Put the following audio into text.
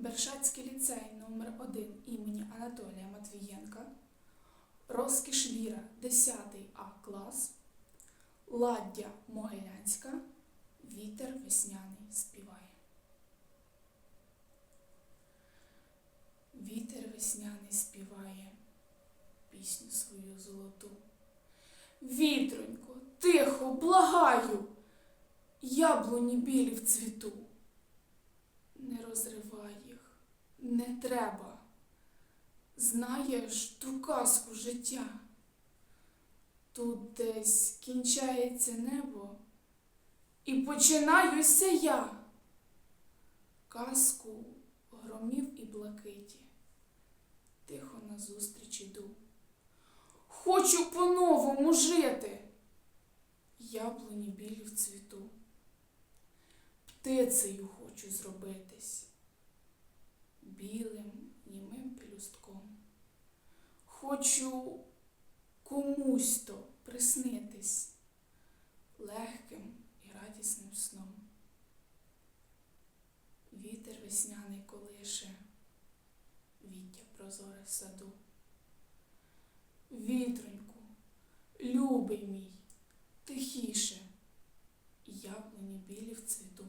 Бершацький ліцей номер 1 імені Анатолія Матвієнка, Розкіш Віра, 10 А клас, Ладдя Могилянська, Вітер весняний співає. Вітер весняний співає пісню свою золоту. Вітронько, тихо, благаю, яблуні білі в цвіту. Не розривай їх, не треба. Знаєш ту казку життя. Тут десь кінчається небо, і починаюся я. Казку громів і блакиті. Тихо назустріч іду. Хочу по-новому жити. Яблуні білі в цвіту. Птицею хочу зробитись, білим німим пелюстком. Хочу комусь то приснитись легким і радісним сном. Вітер весняний колише, віття прозоре в саду. Вітроньку, любий мій, тихіше, яблуні білі в цвіту.